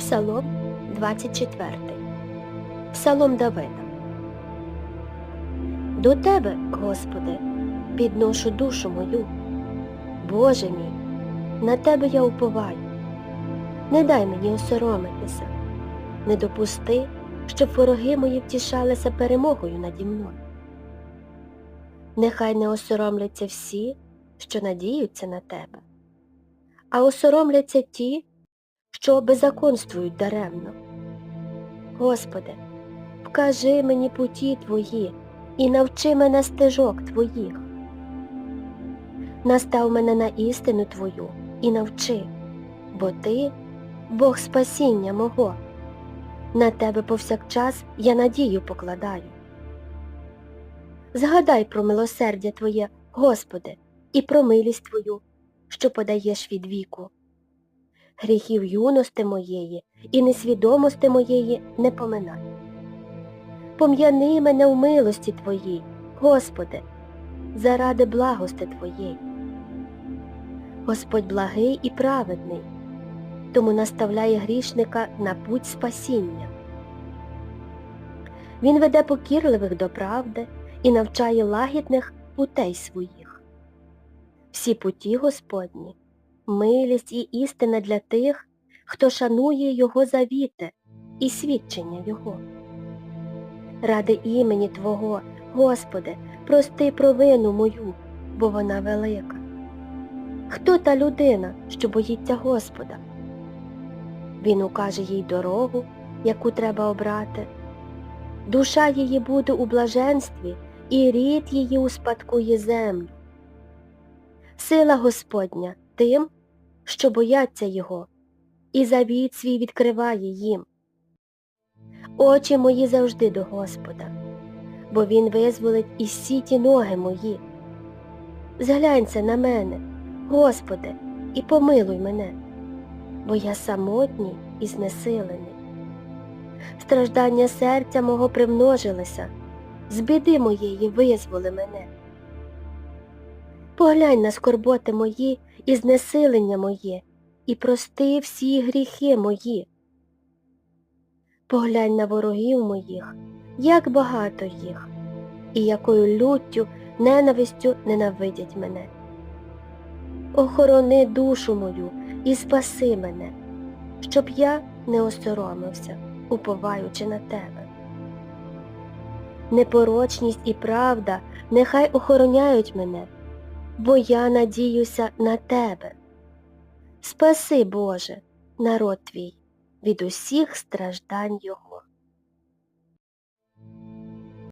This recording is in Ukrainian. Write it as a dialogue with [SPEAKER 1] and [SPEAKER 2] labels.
[SPEAKER 1] Псалом 24. Псалом Давида. До Тебе, Господи, підношу душу мою. Боже мій, на Тебе я уповаю. Не дай мені осоромитися, не допусти, щоб вороги мої втішалися перемогою наді мною. Нехай не осоромляться всі, що надіються на Тебе, а осоромляться ті, що беззаконствують даремно. Господи, вкажи мені путі Твої і навчи мене стежок Твоїх. Настав мене на істину Твою і навчи, бо Ти Бог спасіння мого. На Тебе повсякчас я надію покладаю. Згадай про милосердя Твоє, Господи, і про милість Твою, що подаєш від віку гріхів юності моєї і несвідомості моєї не поминай. Пом'яни мене в милості Твоїй, Господи, заради благости Твоєї. Господь благий і праведний, тому наставляє грішника на путь спасіння. Він веде покірливих до правди і навчає лагідних путей своїх. Всі путі Господні милість і істина для тих, хто шанує Його завіти і свідчення Його. Ради імені Твого, Господи, прости провину мою, бо вона велика. Хто та людина, що боїться Господа? Він укаже їй дорогу, яку треба обрати. Душа її буде у блаженстві, і рід її успадкує землю. Сила Господня тим, що бояться Його, і завіт свій відкриває їм. Очі мої завжди до Господа, бо Він визволить із сіті ноги мої. Зглянься на мене, Господи, і помилуй мене, бо я самотній і знесилений. Страждання серця мого примножилися, з біди моєї визволи мене. Поглянь на скорботи мої і знесилення моє, і прости всі гріхи мої. Поглянь на ворогів моїх, як багато їх, і якою люттю, ненавистю ненавидять мене. Охорони душу мою і спаси мене, щоб я не осоромився, уповаючи на тебе. Непорочність і правда нехай охороняють мене бо я надіюся на Тебе. Спаси, Боже, народ твій від усіх страждань його.